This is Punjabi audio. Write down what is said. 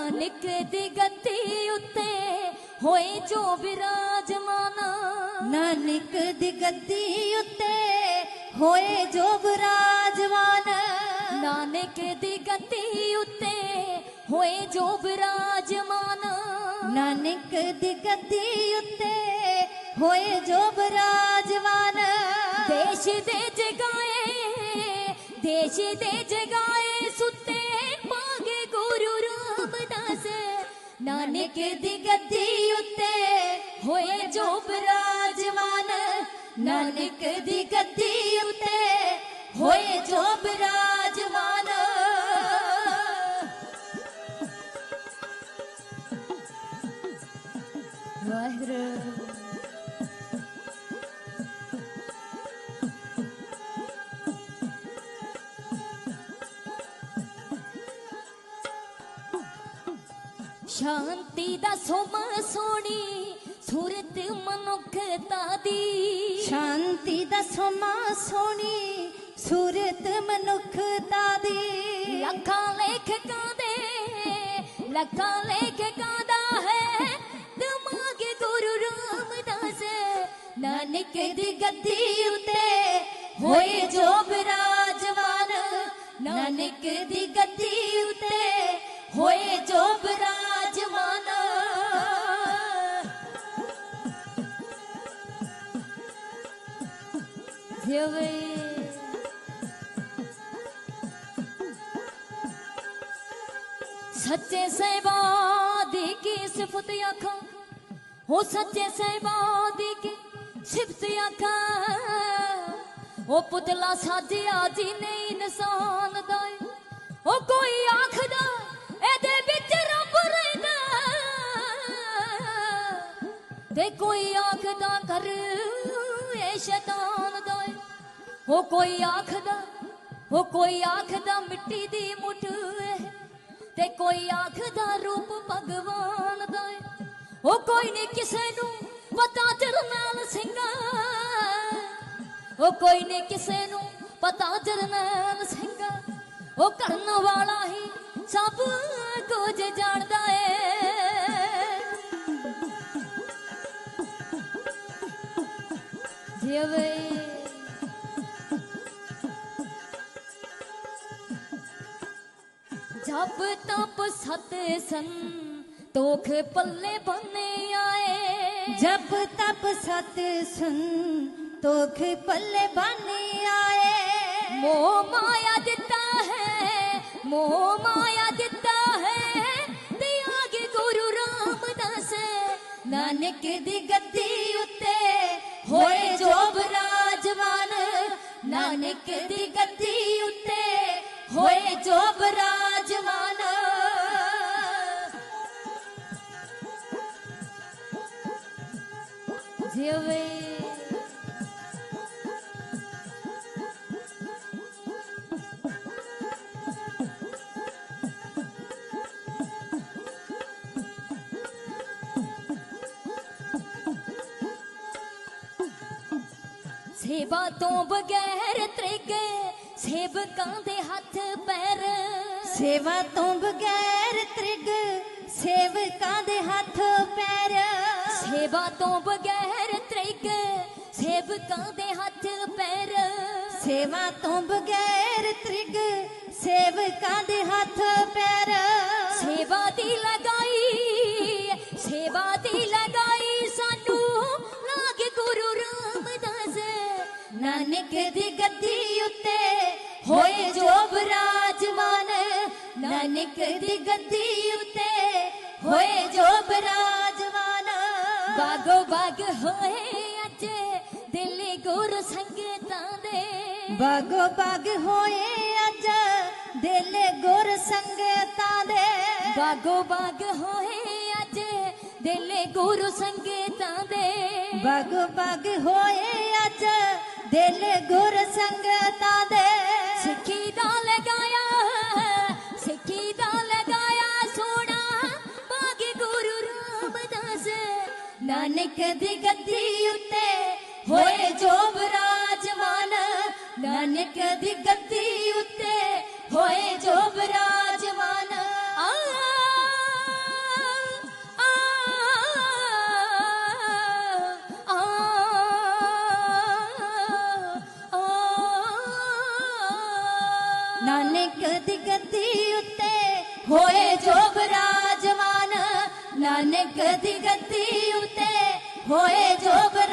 ਨਾਨਕ ਦੀ ਗੱਦੀ ਉੱਤੇ ਹੋਏ ਜੋ ਵਿਰਾਜਮਾਨ। ਨਾਨਕ ਦੀ ਗੱਦੀ ਉੱਤੇ ਹੋਏ ਜੋ ਵਿਰਾਜਮਾਨ। ਨਾਨਕ ਦੀ ਗੱਦੀ ਉੱਤੇ ਹੋਏ ਜੋ ਵਿਰਾਜਮਾਨ। ਨਾਨਕ ਦੀ ਗੱਦੀ ਉੱਤੇ ਹੋਏ ਜੋ ਵਿਰਾਜਮਾਨ। ਦੇਸ਼ ਦੇ ਜਗਾਏ ਦੇਸ਼ ਦੇ ਜਗਾਏ ਨਾਨਕ ਦੀ ਗੱਦੀ ਉੱਤੇ ਹੋਏ ਜੋ ਬਰਾਜਮਾਨ ਨਾਨਕ ਦੀ ਗੱਦੀ ਉੱਤੇ ਹੋਏ ਜੋ ਬਰਾਜਮਾਨ ਵਾਹਿਗੁਰੂ। ਸ਼ਾਂਤੀ ਦਾ ਸੋਮਾ ਸੋਣੀ ਸੂਰਤ ਮਨੁੱਖਤਾ ਦੀ ਸ਼ਾਂਤੀ ਦਾ ਸਮਾ ਸੋਣੀ ਸੂਰਤ ਮਨੁੱਖਤਾ ਦੀ ਲੱਖਾਂ ਲੇਖਕਾਂ ਦੇ ਲੱਖਾਂ ਲੇਖਕਾਂ ਦਾ ਹੈ। ਦਿਮਾਗ ਗੁਰੂ ਰਾਮਦਾਸ ਨਾਨਕ ਦੀ ਗੱਦੀ ਉਤੇ ਹੋਏ ਜੋ ਬਿਰਾਜਮਾਨ ਨਾਨਕ ਦੀ ਗੱਦੀ ਉਤੇ ਹੋਏ ਜੋ ਜਿਵੇਂ ਸੱਚੇ ਸਹਿਬਾ ਦੀ ਕੀ ਸਿਫਤ ਆਖਾਂ ਹੋ ਸੱਚੇ ਸਹਿਬਾ ਦੀ ਕੀ ਸਿਫਤ ਆਖਾਂ ਉਹ ਪੁਤਲਾ ਸਾਜਿਆ ਜੀ ਨਹੀਂ ਇਨਸਾਨ ਦਾ ਉਹ ਕੋਈ ਆਖਦਾ ਉਹ ਕੋਈ ਆਖਦਾ ਮਿੱਟੀ ਦੀ ਮੁੱਠ ਤੇ ਕੋਈ ਆਖਦਾ ਰੂਪ ਭਗਵਾਨ ਦਾ ਏ। ਉਹ ਕੋਈ ਨਹੀਂ ਕਿਸੇ ਨੂੰ ਪਤਾ ਜਰਨੈਲ ਸਿੰਘਾ। ਉਹ ਕੋਈ ਨਹੀਂ ਕਿਸੇ ਨੂੰ ਪਤਾ ਜਰਨੈਲ ਸਿੰਘਾ। ਉਹ ਕਰਨ ਵਾਲਾ ਹੀ ਸਭ ਕੁਝ ਜਾਣਦਾ ਏ। ਜਿਵੇਂ ਜਬ ਤਪ ਸਤ ਸੰ ਤੋਖ ਪੱਲੇ ਬੰਨੇ ਆਏ। ਜਬ ਤਪ ਸਤ ਸੁਨ ਤੋਖ ਪੱਲੇ ਬਾਨੇ ਆਏ। ਮੋਹ ਮਾਇਆ ਦਿੱਤਾ ਹੈ ਮੋਹ ਮਾਇਆ ਦਿੱਤਾ ਹੈ। ਤੇ ਆਗੇ ਗੁਰੂ ਰਾਮਦਾਸ ਨਾਨਕ ਦੀ ਗੱਦੀ ਉੱਤੇ ਹੋਏ ਜੋ ਬਿਰਾਜਮਾਨ ਨਾਨਕ ਦੀ ਗੱਦੀ ਉੱਤੇ ਹੋਏ ਜੋ ਬਿਰਾਜਮਾਨ। ਜਿਵੇਂ ਸੇਵਾ ਤੋਂ ਬਗੈਰ ਤ੍ਰਿਗ ਸੇਵਕਾਂ ਦੇ ਹੱਥ ਪੈਰ। ਸੇਵਾ ਤੋਂ ਬਗੈਰ ਤ੍ਰਿਗ ਸੇਵਕਾਂ ਦੇ ਹੱਥ ਪੈਰ। ਸੇਵਾ ਤੋਂ ਬਗੈਰ ਤ੍ਰਿਗ ਸੇਵਕਾਂ ਦੇ ਹੱਥ ਪੈਰ। ਸੇਵਾ ਤੋਂ ਬਗੈਰ ਤ੍ਰਿਗ ਸੇਵਕਾਂ ਦੇ ਹੱਥ ਪੈਰ। ਨਾਨਕ ਦੀ ਗੱਦੀ ਉੱਤੇ ਹੋਏ ਜੋ ਬਿਰਾਜਮਾਨ। ਬਾਗੋ ਬਾਗ ਹੋਏ ਅੱਜ ਦਿੱਲੀ ਗੁਰੂ ਸੰਗਤਾਂ ਦੇ। ਬਾਗੋ ਬਾਗ ਹੋਏ ਅੱਜ ਦਿਲ ਗੁਰ ਸੰਗਤਾਂ ਦੇ। ਬਾਗੋ ਬਾਗ ਹੋਏ ਅੱਜ ਦਿੱਲੀ ਗੁਰੂ ਸੰਗਤਾਂ ਦੇ। ਬਾਗੋ ਬਾਗ ਹੋਏ ਅੱਜ ਦਿਲ ਗੁਰ ਸੰਗਤਾਂ ਦੇ। ਸਿੱਖੀ ਦਾ ਨਾਨਕ ਦੀ ਗੱਦੀ ਉੱਤੇ ਹੋਏ ਜੋ ਬਰਾਜਮਾਨ ਨਾਨਕ ਦੀ ਗੱਦੀ ਉੱਤੇ ਹੋਏ ਜੋ ਬਰਾਜਮਾਨ ਆ ਨਾਨਕ ਦੀ ਗੱਦੀ ਉੱਤੇ ਹੋਏ ਜੋ ਬਰਾਜਮਾਨ ਨਾਨਕ ਦੀ ਗੱਦੀ ਉੱਤੇ ਹੋਏ ਜੋ ਬਰਾ